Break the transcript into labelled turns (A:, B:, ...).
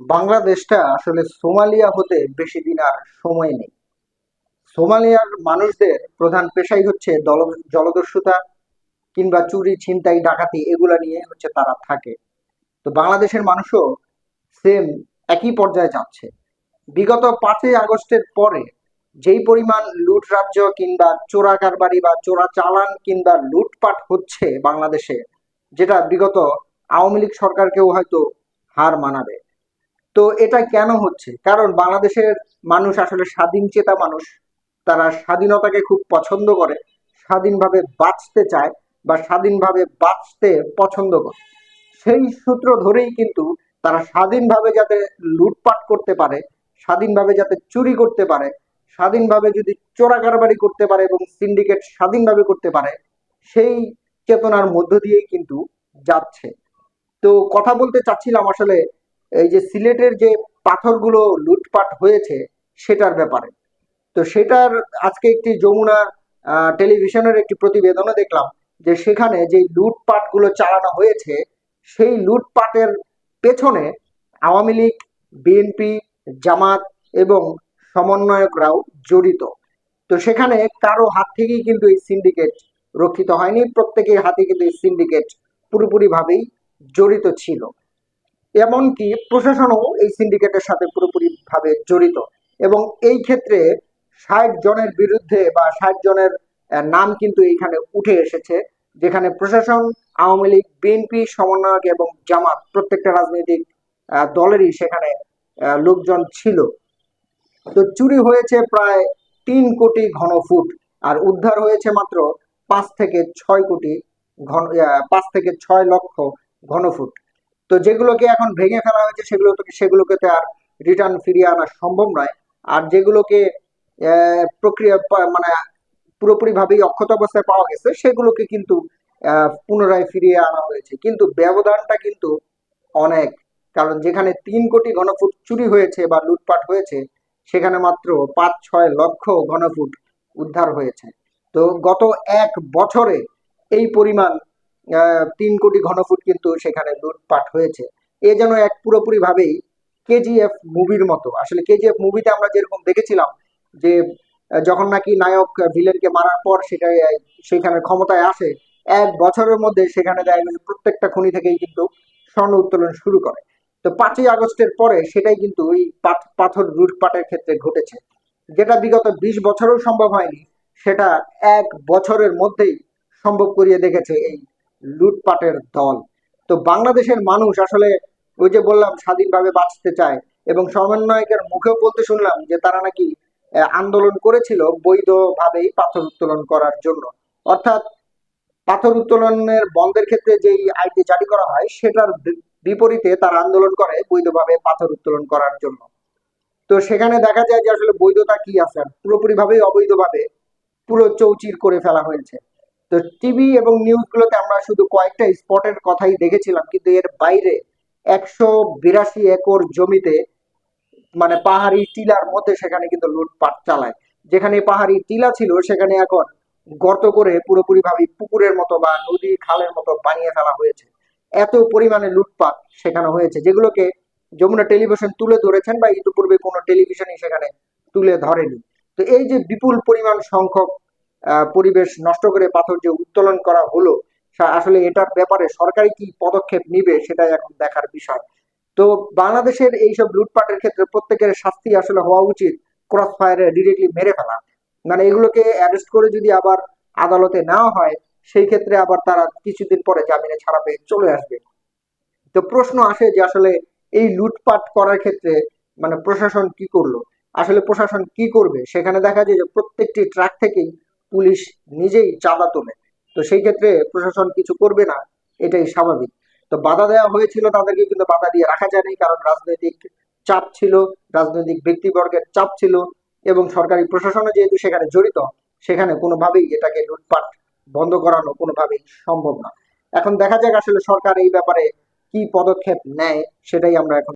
A: বাংলাদেশটা আসলে সোমালিয়া হতে বেশি দিন আর সময় নেই। সোমালিয়ার মানুষদের প্রধান পেশাই হচ্ছে জলদস্যুতা কিংবা চুরি, ছিনতাই, ডাকাতি এগুলা নিয়ে হচ্ছে তারা থাকে। তো বাংলাদেশের মানুষও সেম একই পর্যায়ে যাচ্ছে। বিগত পাঁচই আগস্টের পরে যেই পরিমাণ লুট রাজ্য কিংবা চোরা কারবারি বা চোরা চালান কিংবা লুটপাট হচ্ছে বাংলাদেশে, যেটা বিগত আওয়ামী লীগ সরকারকেও হয়তো হার মানাবে। তো এটা কেন হচ্ছে? কারণ বাংলাদেশের মানুষ আসলে স্বাধীন চেতা মানুষ। তারা স্বাধীনতাকে খুব পছন্দ করে, স্বাধীনভাবে বাঁচতে চায় বা স্বাধীনভাবে বাঁচতে পছন্দ করে। সেই সূত্র ধরেই কিন্তু তারা স্বাধীনভাবে যাতে লুটপাট করতে পারে, স্বাধীনভাবে যাতে চুরি করতে পারে, স্বাধীনভাবে যদি চোরা কারবারি করতে পারে এবং সিন্ডিকেট স্বাধীনভাবে করতে পারে, সেই চেতনার মধ্য দিয়েই কিন্তু যাচ্ছে। তো কথা বলতে চাচ্ছিলাম আসলে এই যে সিলেটের যে পাথরগুলো লুটপাট হয়েছে সেটার ব্যাপারে। তো সেটার আজকে একটি যমুনা টেলিভিশনের একটি প্রতিবেদনে দেখলাম যে সেখানে যে লুটপাটগুলো চালানো হয়েছে, সেই লুটপাটের পেছনে আওয়ামী লীগ, বিএনপি, জামাত এবং সমন্বয়করাও জড়িত। তো সেখানে কারও হাত থেকেই কিন্তু এই সিন্ডিকেট রক্ষিত হয়নি, প্রত্যেকের হাতে কিন্তু এই সিন্ডিকেট পুরোপুরিভাবেই জড়িত ছিল। এমনকি প্রশাসনও এই সিন্ডিকেটের সাথে পুরোপুরিভাবে জড়িত। এবং এই ক্ষেত্রে ষাট জনের বিরুদ্ধে বা ষাট জনের নাম কিন্তু এইখানে উঠে এসেছে, যেখানে প্রশাসন, আওয়ামী লীগ, বিএনপি, সমন্বয়ক এবং জামাত প্রত্যেকটা রাজনৈতিক দলেরই সেখানে লোকজন ছিল। তো চুরি হয়েছে প্রায় তিন কোটি ঘন ফুট, আর উদ্ধার হয়েছে মাত্র পাঁচ থেকে ছয় কোটি ঘন পাঁচ থেকে ছয় লক্ষ ঘন ফুট। তো যেগুলোকে এখন ভেঙে ফেলা হয়েছে, সেগুলো সেগুলোকে তো আর রিটার্ন ফিরিয়ে আনা সম্ভব নয়। আর যেগুলোকে প্রক্রিয়া মানে পুরোপুরি ভাবেই অক্ষত অবস্থায় পাওয়া গেছে, সেগুলোকে কিন্তু পুনরায় ফিরিয়ে আনা হয়েছে। কিন্তু ব্যবধানটা কিন্তু অনেক। কারণ যেখানে তিন কোটি ঘনফুট চুরি হয়েছে বা লুটপাট হয়েছে, সেখানে মাত্র পাঁচ, ছয় লক্ষ ঘনফুট উদ্ধার হয়েছে। তো গত এক বছরে এই পরিমাণ তিন কোটি ঘনফুট কিন্তু সেখানে লুটপাট হয়েছে। এ যেন এক পুরোপুরি ভাবেই কেজিএফ মুভির মতো। আসলে কেজিএফ মুভিতে আমরা যেরকম দেখেছিলাম যে যখন নাকি নায়ক ভিলেনকে মারার পর সেটা সেখানে ক্ষমতায় আসে, এক বছরের মধ্যে সেখানে দেখা গেছে প্রত্যেকটা খনি থেকেই কিন্তু স্বর্ণ উত্তোলন শুরু করে। তো পাঁচই আগস্টের পরে সেটাই কিন্তু ওই পাথ- পাথর লুটপাটের ক্ষেত্রে ঘটেছে। যেটা বিগত বিশ বছরও সম্ভব হয়নি, সেটা এক বছরের মধ্যেই সম্ভব করিয়ে দেখেছে এই লুটপাটের দল। তো বাংলাদেশের মানুষ আসলে ওই যে বললাম, স্বাধীনভাবে বাঁচতে চায় এবং সমন্বয়কের মুখেও বলতে শুনলাম যে তারা নাকি আন্দোলন করেছিল বৈধভাবেই পাথর উত্তোলন করার জন্য। অর্থাৎ পাথর উত্তোলনের বন্ধের ক্ষেত্রে যেই আইনটি জারি করা হয়, সেটার বিপরীতে তারা আন্দোলন করে বৈধভাবে পাথর উত্তোলন করার জন্য। তো সেখানে দেখা যায় যে আসলে বৈধতা কি আছে? পুরোপুরি ভাবেই অবৈধভাবে পুরো চৌচির করে ফেলা হয়েছে। তো টিভি এবং নিউজগুলোতে আমরা শুধু কয়েকটা স্পটের কথাই দেখেছিলাম, কিন্তু এর বাইরে একশো বিরাশি একর জমিতে মানে পাহাড়ি টিলার মধ্যে সেখানে কিন্তু লুটপাট চালায়। যেখানে পাহাড়ি টিলা ছিল, সেখানে এখন গর্ত করে পুরোপুরি ভাবে পুকুরের মতো বা নদী খালের মতো বানিয়ে ফেলা হয়েছে। এত পরিমাণে লুটপাট সেখানে হয়েছে, যেগুলোকে যমুনা টেলিভিশন তুলে ধরেছেন বা ইতিপূর্বে কোনো টেলিভিশনই সেখানে তুলে ধরেনি। তো এই যে বিপুল পরিমাণ সংখ্যক পরিবেশ নষ্ট করে পাথর যে উত্তোলন করা হলো আসলে এটার ব্যাপারে সরকারি কি পদক্ষেপ নিবে সেটাই এখন দেখার বিষয়। তো বাংলাদেশের এইসব লুটপাটের ক্ষেত্রে প্রত্যেকের শাস্তি আসলে হওয়া উচিত, ক্রস ফায়ারে ডিরেক্টলি মেরে ফেলা। মানে এগুলোকে অ্যারেস্ট করে যদি আবার আদালতে নেওয়া হয়, সেই ক্ষেত্রে আবার তারা কিছুদিন পরে জামিনে ছাড়া পেয়ে চলে আসবে। তো প্রশ্ন আসে যে আসলে এই লুটপাট করার ক্ষেত্রে মানে প্রশাসন কি করল? আসলে প্রশাসন কি করবে? সেখানে দেখা যায় যে প্রত্যেকটি ট্রাক থেকেই পুলিশ নিজেই চাঁদা তোলে। তো সেই ক্ষেত্রে প্রশাসন কিছু করবে না, এটাই স্বাভাবিক। তো বাধা দেওয়া হয়েছিল তাদেরকে, কিন্তু বাধা দিয়ে রাখা যায়নি, কারণ রাজনৈতিক চাপ ছিল, রাজনৈতিক ব্যক্তিবর্গের চাপ ছিল এবং সরকারি প্রশাসনও যেহেতু সেখানে জড়িত, সেখানে কোনোভাবেই এটাকে লুটপাট বন্ধ করানো কোনোভাবেই সম্ভব না। এখন দেখা যাক আসলে সরকার এই ব্যাপারে কি পদক্ষেপ নেয়, সেটাই আমরা এখন